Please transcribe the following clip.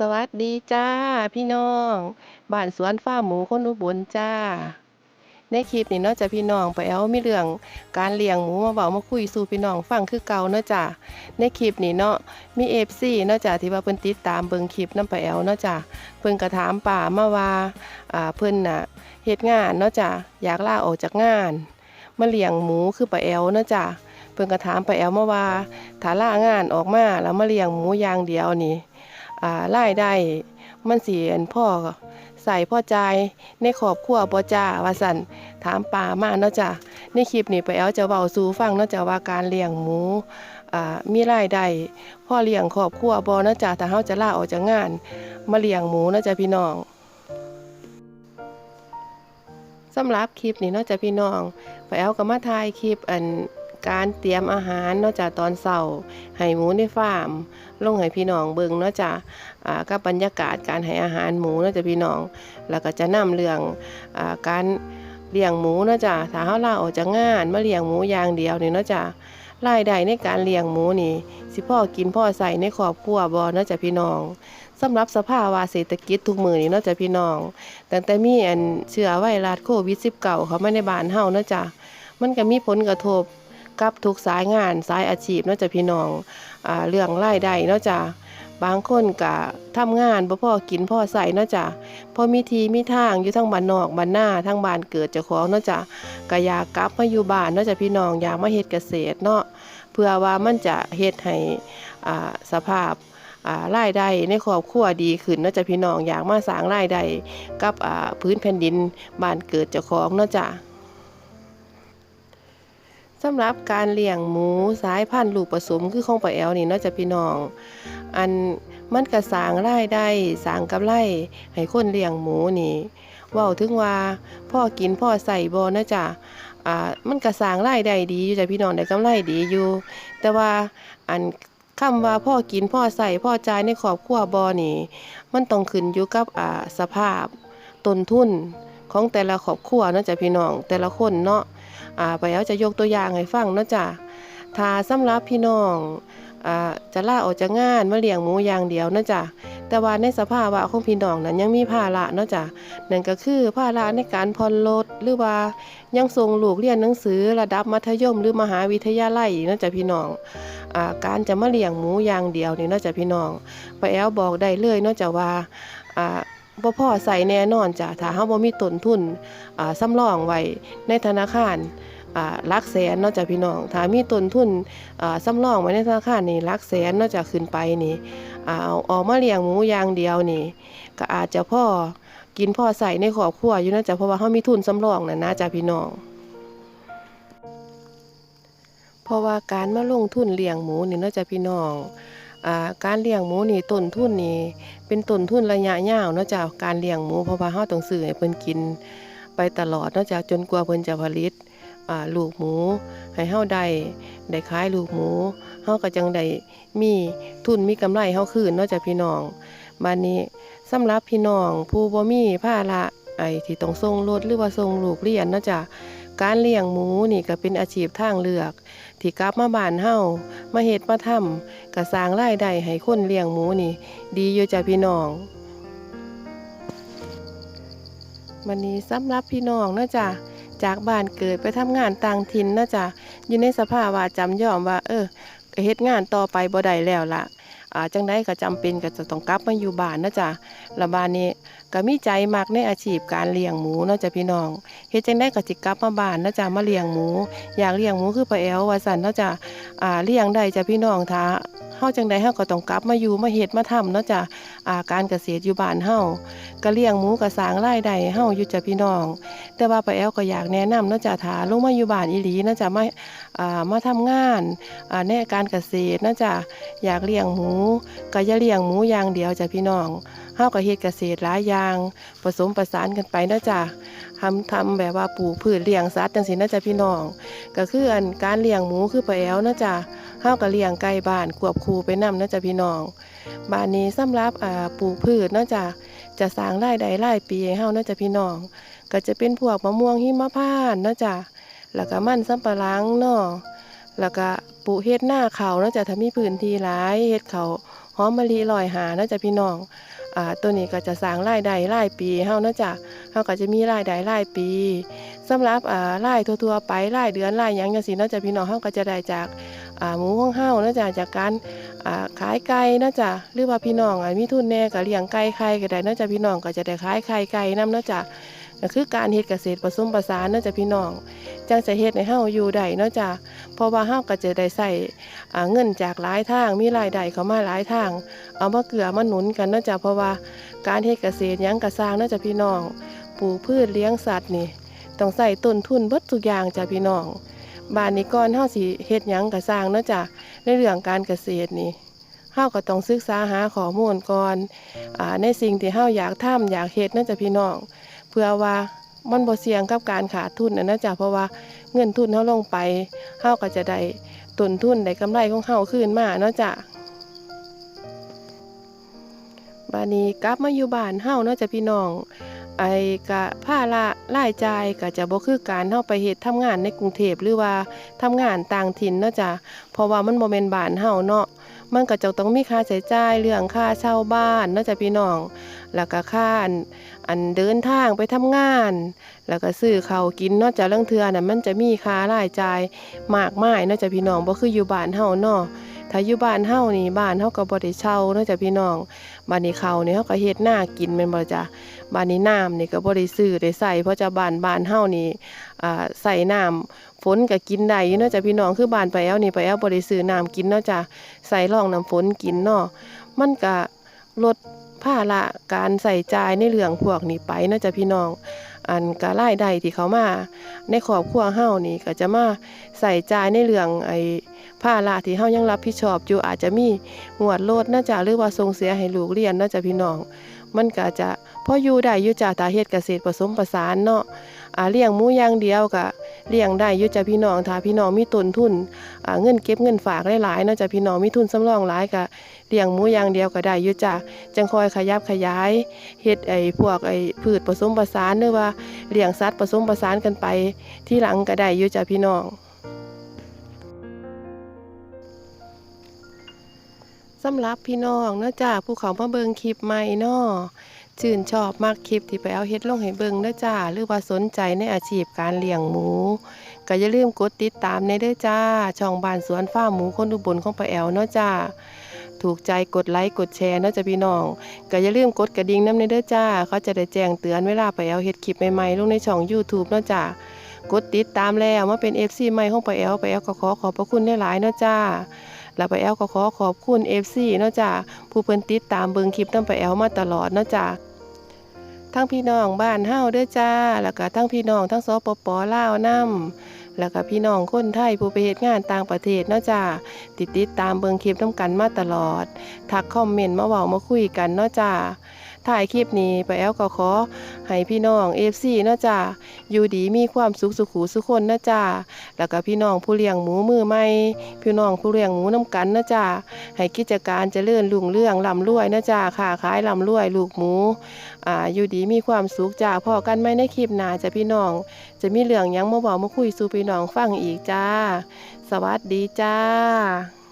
สวัสดีจ้าพี่น้องบ้านสวนฟาหมูคนอุบลจ้า ในคลิปนี้เนาะจ้ะพี่น้องไปเอามีเรื่องการเลี้ยงหมูมาเว้ามาคุยสู่พี่น้องฟังคือเก่าเนาะจ้ะในคลิปนี้เนาะมี FC เนาะจ้ะที่ว่าเพิ่นติดตามเบิ่งคลิปน้ำไปแอลเนาะจ้ะเพิ่นก็ถามป้ามาว่าอ่าเพิ่นน่ะเฮ็ดงานเนาะจ้ะอยากลาออกจากงาน มาเลี้ยงหมูคือป้าแอลเนาะจ้ะเพิ่นก็ถามป้าแอลมาว่าถ้าลางานออกมาแล้วมาเลี้ยงหมูอย่างเดียวนี่ อ่ารายได้มันสิอันพ่อใส่พ่อใจในครอบครัวบ่จ้าว่าสั่นถามป่ามาเนาะจ้ะในคลิปนี้ไปเอาจะเว้าสู่ฟังเนาะจ้ะว่าการเลี้ยงหมูอ่ามีรายได้พ่อเลี้ยงครอบครัวบ่เนาะจ้ะถ้าเฮาจะลาออกจากงาน มาเลี้ยงหมูเนาะจ้ะพี่น้องสำหรับคลิปนี้เนาะจ้ะพี่น้องไปเอาก็มาถ่ายคลิปอัน การเตรียมอาหารเนาะจ้ะตอนเช้าให้หมูในฟาร์มลงให้พี่น้องเบิ่งเนาะจ้ะอ่ากับบรรยากาศการให้อาหารหมูเนาะจ้ะพี่น้อง แล้วก็จะนำเรื่องอ่าการเลี้ยงหมูเนาะจ้ะถ้าเฮาลาออกจากงานมาเลี้ยงหมูอย่างเดียวนี่เนาะจ้ะรายได้ในการเลี้ยงหมูนี่ สิพ่อกินพ่อใส่ในครอบครัวบ่เนาะจ้ะพี่น้องสำหรับสภาวะเศรษฐกิจทุกมือนี่เนาะจ้ะพี่น้องตั้งแต่มีอันเชื้อไวรัสโควิด 19 เข้ามาในบ้านเฮาเนาะจ้ะมันก็มีผลกระทบ กับทุกสายงานสายอาชีพเนาะจ้ะพี่น้องอเรื่องรายได้เนาะจ้ะบางคนก็ทำงานบ่พ่อกินพ่อใส่เนาะจ้ะพอมีทีมีทางอยู่ทั้งบ้านนอกบ้านหน้าทั้งบ้านเกิดเจ้าของเนาะจ้ะก็อยากกลับมาอยู่บ้านเนาะจ้ะพี่น้องอยากมาเฮ็ดเกษตรเนาะเพื่อว่ามันจะเฮ็ดให้สภาพรายได้ในครอบครัวดีขึ้นเนาะจ้ะพี่น้องอยากมาสร้างรายได้กับพื้นแผ่นดินบ้านเกิดเจ้าของเนาะจ้ะ สำหรับการเลี้ยงหมูสายพันธุ์ลูกผสมคือของปลาแอลนี่เนาะจ้ะพี่น้อง อันมันก็สางไรายได้สางกำไร่ให้คนเลี้ยงหมูนี่ว้าถึงว่าพ่อกินพ่อใส่บ่นะจ้ะอ่ามันก็สางไรายได้ดีอยู่จ้ะพี่น้องได้กำไรดีอยู่ แต่ว่าอันคำว่าพ่อกินพ่อใส่พ่อจ่ายในครอบครัวบ่นี่ มันต้องขึ้นอยู่กับอ่าสภาพต้นทุน ของแต่ละครอบครัวเนาะจ้ะพี่น้องแต่ละคนเนาะอ่าไปเอาจะยกตัวอย่างให้ฟังเนาะจ้ะถ้าสำหรับพี่น้องอ่าจะลาออกจากงานมาเลี้ยงหมูอย่างเดียวเนาะจ้ะแต่ว่าในสภาวะของพี่น้องนั้นยังมีภาระเนาะจ้ะนั่นก็คือภาระในการผ่อนรถหรือว่ายังส่งลูกเรียนหนังสือระดับมัธยม หรือมหาวิทยาลัยเนาะจ้ะพี่น้องอ่าการจะมาเลี้ยงหมูอย่างเดียวนี่เนาะจ้ะพี่น้องไปแอลบอกได้เลยเนาะจ้ะว่าอ่า บ่พอใส่แน่นอนจ้ะถ้าเฮาบ่มีต้นทุนอ่าสำรองไว้ในธนาคารอ่าลักแสนเนาะจ้ะพี่น้อง ถ้ามีต้นทุนอ่าสำรองไว้ในธนาคารนี่ลักแสนเนาะจ้ะขึ้นไปนี่อ่าเอาออกมาเลี้ยงหมูอย่างเดียวนี่ ก็อาจจะพ่อกินพ่อใส่ในครอบครัวอยู่นะจ้ะเพราะว่าเฮามีทุนสำรองน่ะนะจ้ะพี่น้องเพราะว่าการมาลงทุนเลี้ยงหมูนี่เนาะจ้ะพี่น้อง การเลี้ยงหมูนี่ต้นทุนนี่เป็นต้นทุนระยะยาวเนาะจ้ะการเลี้ยงหมูเพราะว่าเฮาต้องซื้อให้เพิ่นกิน ไปตลอดเนาะจ้ะจนกว่าเพิ่นจะผลิตลูกหมู ให้เฮาได้ได้ขายลูกหมูเฮาก็จังได้มีทุนมีกำไรเฮาคืนเนาะจ้ะพี่น้องบัดนี้สำหรับพี่น้องผู้บ่มีภาระไอ้ที่ต้องส่งรถหรือว่าส่งลูกเรียนเนาะจ้ะการเลี้ยงหมูนี่ก็เป็นอาชีพทางเลือก ที่กลับมาบ้านเฮามาเฮ็ดมาทำก็สร้างรายได้ให้คนเลี้ยงหมูนี่ ดีอยู่จ้ะพี่น้องวันนี้สำหรับพี่น้องนะจ๊ะจากบ้านเกิดไปทำงานต่างถิ่นนะจ๊ะอยู่ในสภาพว่าจำยอมว่า เออเฮ็ดงานต่อไปบ่ได้แล้วล่ะ อ่าจังได้ก็จำเป็นก็จะต้องกลับมาอยู่บ้านนะจ๊ะละบ้านนี้ก็มีใจมากในอาชีพการเลี้ยงหมูเนาะจ้ะพี่น้องเฮ็ดจังได้ก็สิกลับมาบ้านนะจ๊ะมาเลี้ยงหมู อยากเลี้ยงหมูคือปลาแอลว่าซั่นเนาะจ้ะอ่าเลี้ยงได้จ้ะพี่น้องถ้าาจังไดเฮาก็ต้องกลับมาอยู่มาเฮ็ดมาทำเนาะจ้ะอ่าการเกษตรอยู่บ้านเฮาก็เลี้ยงหมูก็สร้างรายได้ให้เฮาอยู่จ้ะพี่น้อง แต่ว่าป้าแอลก็อยากแนะนำเนาะจ้ะถ้าลงมาอยู่บ้านอีหลีเนาะจ้ะมาอ่ามาทำงานอ่าในการเกษตรเนาะจ้ะอยากเลี้ยงหมูก็อย่าเลี้ยงหมูอย่างเดียวจ้ะพี่น้องเฮาก็เฮ็ดเกษตรหลายอย่างผสมประสานกันไปเนาะจ้ะทำทำแบบว่าปลูกพืชเลี้ยงสัตว์จังซี่เนาะจ้ะพี่น้อง ก็คืออันการเลี้ยงหมูคือป้าแอลเนาะจ้ะ เฮาก็เลี้ยงไก่บ้านควบคู่ไปนำเนาะจ้ะพี่น้องบ้านนี้สำหรับอ่าปลูกพืชเนาะจ้ะจะสร้างรายได้รายปีให้เฮาเนาะจ้ะพี่น้อง ก็จะเป็นพวกมะม่วงหิมพานต์เนาะจ้ะแล้วก็มันสำปะหลังเนาะแล้วก็ปลูกเฮ็ดหน้าเขาเนาะจ้ะถ้ามีพื้นที่หลายเฮ็ดเขาหอมมะลิลอยหาเนาะจ้ะพี่น้องอ่าตัวนี้ก็จะสร้างรายได้รายปีเฮาเนาะจ้ะเฮาก็จะมีรายได้รายปีสำหรับอ่ารายทั่วๆไปรายเดือนรายหยังจังซี่เนาะจ้ะพี่น้องเฮาก็จะได้จาก หมูของเฮาเนาะจ้ะจากการขายไก่เนาะจ้ะหรือว่าพี่น้องมีทุนแน่ก็เลี้ยงไก่ไข่ก็ได้เนาะจ้ะพี่น้องก็จะได้ขายไข่ไก่นํเนาะจ้ะก็คือการเฮ็ดเกษตรผสมผสานเนาะจ้ะพี่น้องจังจะเฮ็ดให้เฮาอยู่ได้เนาะจ้ะเพราะว่าเฮาก็จะได้ใช้อ่เงินจากหลายทางมีรายได้เข้ามาหลายทาง เอามาเกลือมาหนุนกันเนาะจ้ะเพราะว่าการเฮ็ดเกษตรยังกระสร้างเนาะจ้ะพี่น้องปลูกพืชเลี้ยงสัตว์นี่ต้องใส่ต้นทุนเบิดทุกอย่างจ้ะพี่น้อง บ้านนี้ก่อนเฮาสิเฮ็ดหยังกระสร้างเนาะจ้ะในเรื่องการเกษตรนี่เฮาก็ต้องศึกษาหาข้อมูลก่อนอ่าในสิ่งที่เฮาอยากทำอยากเฮ็ดเนาะจ้ะพี่น้อง เพื่อว่ามันบ่เสี่ยงกับการขาดทุนนะนะจ้ะเพราะว่าเงินทุนเฮาลงไปเฮาก็จะได้ต้นทุนได้กำไรของเฮาคืนมาเนาะจ้ะบาดนี้กลับมาอยู่บ้านเฮาเนาะจ้ะพี่น้อง ไอ้กะภาระรายจ่ายก็จะบ่คือการเฮาไปเฮ็ดทำงานในกรุงเทพหรือว่าทำงานต่างถิ่นเนาะจ้ะเพราะว่ามันบ่แม่นบ้านเฮาเนาะมันก็จะต้องมีค่าใช้จ่ายเรื่องค่าเช่าบ้านเนาะจ้ะพี่น้อง แล้วก็ค่าอันเดินทางไปทำงาน แล้วก็ซื้อข้าวกินเนาะจ้ะลางเทื่อน่ะมันจะมีค่ารายจ่ายมากมายเนาะจ้ะพี่น้องบ่คืออยู่บ้านเฮาเนาะ ถ้าอยู่บ้านเฮานี่บ้านเฮาก็บ่ได้เช่าเนาะจ้ะพี่น้องบ้านนี้เขานี่เขาก็เฮ็ดหน้ากินแม่นบ่จ้ะบ้านนี้น้ำนี่ก็บ่ได้ซื้อได้ใส่เพราะจะบ้านบ้านเฮานี่อ่าใส่น้ำฝนก็กินได้อยู่เนาะจ้ะพี่น้องคือบ้านไปแอวนี่ไปแอวบ่ได้ซื้อน้ำกินเนาะจ้ะใส่รองน้ำฝนกินเนาะมันก็ลดภาระการใส่จ่ายในเรื่องพวกนี้ไปเนาะจ้ะพี่น้อง อันกะไล่ใดที่เขามาในครอบครัวเฮานี่ก็จะมาใส่ใจในเรื่องไอ้ผ้าละที่เฮายังรับผิดชอบอยู่อาจจะมีหวดโลดน่าจะหรือว่าส่งเสียให้ลูกเรียนน่าจะพี่น้อง มันก็จะพออยู่ได้อยู่จ่าตาเฮ็ดเกษตรผสมผสานเนาะอาเลี้ยงหมูอย่างเดียวกะ เลี้ยงได้ยู่จ้าพี่น้องถ้าพี่น้องมีต้นทุนเงินเก็บเงินฝากหลายๆเนาะจ้าพี่น้องมีทุนสำรองหลายก็เลี้ยงหมูอย่างเดียวก็ได้ยู่จ้าจังคอยขยับขยายเฮ็ดไอ้พวกไอ้พืชผสมผสานหรือว่าเลี้ยงสัตว์ผสมผสานกันไป ที่หลังก็ได้ยู่จ้าพี่น้องสำหรับพี่น้องเนาะจ้าผู้เขามาเบิงคลิปใหม่เนาะ ชื่นชอบมากคลิปที่ไปเอาเฮ็ดลงให้เบิงเนะจ้า หรือว่าสนใจในอาชีพการเลี้ยงหมู ก็อย่าลืมกดติดตามในเด้อจ้า ช่องบ้านสวนฟ้าร์มหมูคนอุบลของป้าแอวเนาะจ้า ถูกใจกดไลค์กดแชร์เนาะจ้าพี่น้องก็อย่าลืมกดกระดิ่งน้ำในเด้อจ้า เขาจะได้แจ้งเตือนเวลาไปเอาเฮ็ดคลิปใหม่ๆลงในช่อง YouTube เนาะจ้ากดติดตามแล้วมาเป็น FC ใหม่ของป้าแอวป้าแอวก็ขอขอบพระคุณหลายๆเนาะจ้าแล้วป้าแอลก็ขอขอบคุณ FC เนาะจ้ะผู้เพิ่นติดตามเบิงคลิปนำป้าแอลมาตลอดเนาะจ้ะ ทั้งพี่น้องบ้านเฮาเด้อจ้า แล้วก็ทั้งพี่น้องทั้งสปปลาวนํแล้วก็พี่น้องคนไทยผู้ไปเหตุงานต่างประเทศเนาะจ้าติดติดตามเบิงคลิปนํกันมาตลอด ทักคอมเมนต์มาเว้ามาคุยกันเนาะจ้า ถ่ายคลิปนี้ไปแอลก็ขอให้พี่น้อง FC เนะจ้าอยู่ดีมีความสุขสุขหูสุขคนเนะจ้าแล้วก็พี่น้องผู้เลี้ยงหมูมือใหม่พี่น้องผู้เลี้ยงหมูน้ำกันนะจ้าให้กิจการเจริญรุ่งเรื่องร่ำรวยนะจ้าค้าขายร่ำรวยลูกหมูอ่าอยู่ดีมีความสุขจ้าพอกันไหมในคลิปหน้าจ้าพี่น้อง จะมีเรื่องยังมาบอกมาคุยสู่พี่น้องฟังอีกจ้า สวัสดีจ้า